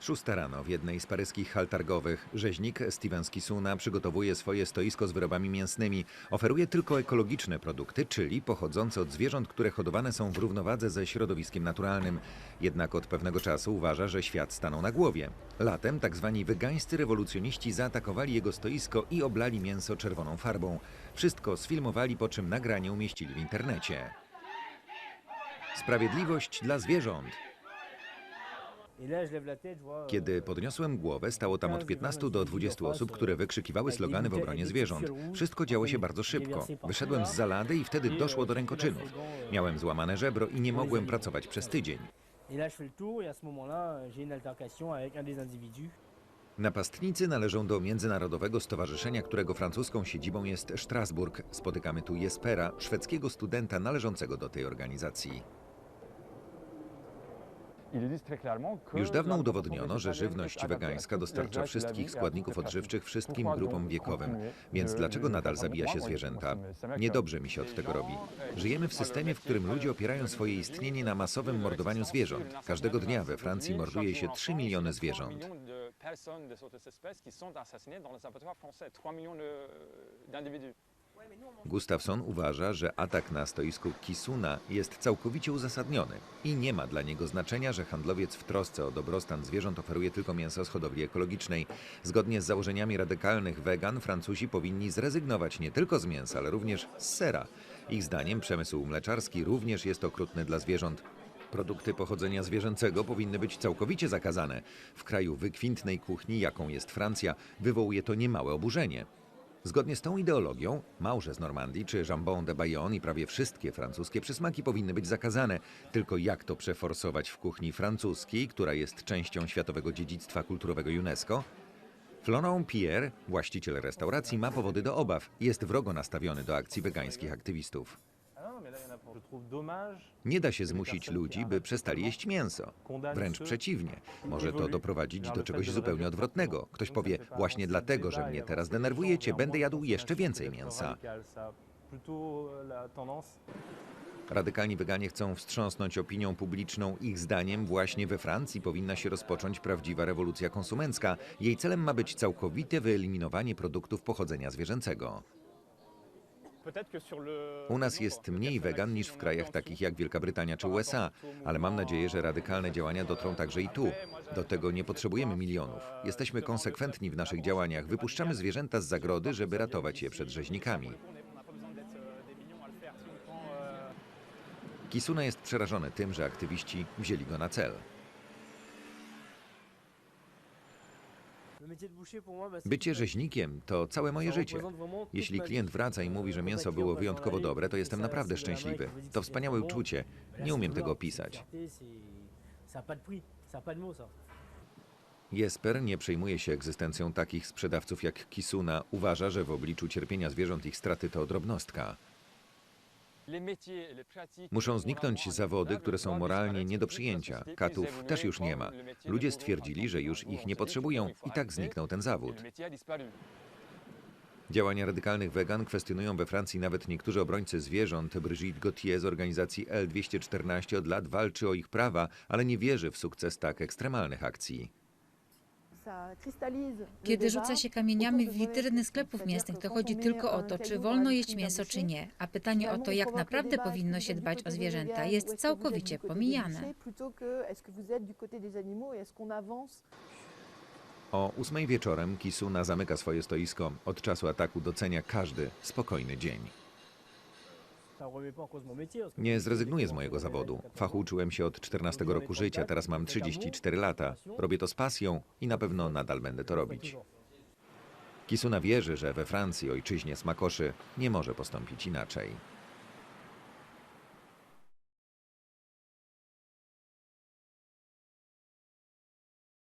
Szósta rano w jednej z paryskich hal targowych rzeźnik Steven Skisuna przygotowuje swoje stoisko z wyrobami mięsnymi. Oferuje tylko ekologiczne produkty, czyli pochodzące od zwierząt, które hodowane są w równowadze ze środowiskiem naturalnym. Jednak od pewnego czasu uważa, że świat stanął na głowie. Latem tak zwani wegańscy rewolucjoniści zaatakowali jego stoisko i oblali mięso czerwoną farbą. Wszystko sfilmowali, po czym nagranie umieścili w internecie. Sprawiedliwość dla zwierząt. Kiedy podniosłem głowę, stało tam od 15 do 20 osób, które wykrzykiwały slogany w obronie zwierząt. Wszystko działo się bardzo szybko. Wyszedłem z zalady i wtedy doszło do rękoczynów. Miałem złamane żebro i nie mogłem pracować przez tydzień. Napastnicy należą do Międzynarodowego Stowarzyszenia, którego francuską siedzibą jest Strasburg. Spotykamy tu Jespera, szwedzkiego studenta należącego do tej organizacji. Już dawno udowodniono, że żywność wegańska dostarcza wszystkich składników odżywczych wszystkim grupom wiekowym. Więc dlaczego nadal zabija się zwierzęta? Niedobrze mi się od tego robi. Żyjemy w systemie, w którym ludzie opierają swoje istnienie na masowym mordowaniu zwierząt. Każdego dnia we Francji morduje się 3 miliony zwierząt. personnes de cette espèce qui sont assassinées dans les abattoirs français. 3 millions de- d'individus. Gustafsson uważa, że atak na stoisku Kisuna jest całkowicie uzasadniony i nie ma dla niego znaczenia, że handlowiec w trosce o dobrostan zwierząt oferuje tylko mięso z hodowli ekologicznej. Zgodnie z założeniami radykalnych wegan, Francuzi powinni zrezygnować nie tylko z mięsa, ale również z sera. Ich zdaniem przemysł mleczarski również jest okrutny dla zwierząt. Produkty pochodzenia zwierzęcego powinny być całkowicie zakazane. W kraju wykwintnej kuchni, jaką jest Francja, wywołuje to niemałe oburzenie. Zgodnie z tą ideologią, małże z Normandii czy jambon de Bayonne i prawie wszystkie francuskie przysmaki powinny być zakazane. Tylko jak to przeforsować w kuchni francuskiej, która jest częścią światowego dziedzictwa kulturowego UNESCO? Florent Pierre, właściciel restauracji, ma powody do obaw. Jest wrogo nastawiony do akcji wegańskich aktywistów. Dommage Nie da się zmusić ludzi, by przestali jeść mięso. Wręcz przeciwnie. Może to doprowadzić do czegoś zupełnie odwrotnego. Ktoś powie, właśnie dlatego, że mnie teraz denerwujecie, będę jadł jeszcze więcej mięsa. Tendance Radykalni weganie chcą wstrząsnąć opinią publiczną. Ich zdaniem właśnie we Francji powinna się rozpocząć prawdziwa rewolucja konsumencka. Jej celem ma być całkowite wyeliminowanie produktów pochodzenia zwierzęcego. U nas jest mniej wegan niż w krajach takich jak Wielka Brytania czy USA, ale mam nadzieję, że radykalne działania dotrą także i tu. Do tego nie potrzebujemy milionów. Jesteśmy konsekwentni w naszych działaniach. Wypuszczamy zwierzęta z zagrody, żeby ratować je przed rzeźnikami. Euh, euh, Kisuna jest przerażony tym, że aktywiści wzięli go na cel. Bycie rzeźnikiem to całe moje życie. Jeśli klient wraca i mówi, że mięso było wyjątkowo dobre, to jestem naprawdę szczęśliwy. To wspaniałe uczucie. Nie umiem tego opisać. Jesper nie przejmuje się egzystencją takich sprzedawców jak Kisuna. Uważa, że w obliczu cierpienia zwierząt ich straty to drobnostka. les métiers, les pratiques Muszą zniknąć zawody, które są moralnie nie do przyjęcia. Katów też już nie ma. Ludzie stwierdzili, że już ich nie potrzebują i tak zniknął ten zawód. Działania radykalnych wegan kwestionują we Francji nawet niektórzy obrońcy zwierząt. Brigitte Gauthier z organizacji L214 od lat walczy o ich prawa, ale nie wierzy w sukces tak ekstremalnych akcji. Kiedy rzuca się kamieniami w witryny sklepów mięsnych, to chodzi tylko o to, czy wolno jeść mięso, czy nie. A pytanie o to, jak naprawdę powinno się dbać o zwierzęta, jest całkowicie pomijane. O ósmej wieczorem Kisuna zamyka swoje stoisko. Od czasu ataku docenia każdy spokojny dzień. Nie zrezygnuję z mojego zawodu. Fachu uczyłem się od 14 roku życia, teraz mam 34 lata. Robię to z pasją i na pewno nadal będę to robić. Kisuna wierzy, że we Francji, ojczyźnie smakoszy, nie może postąpić inaczej.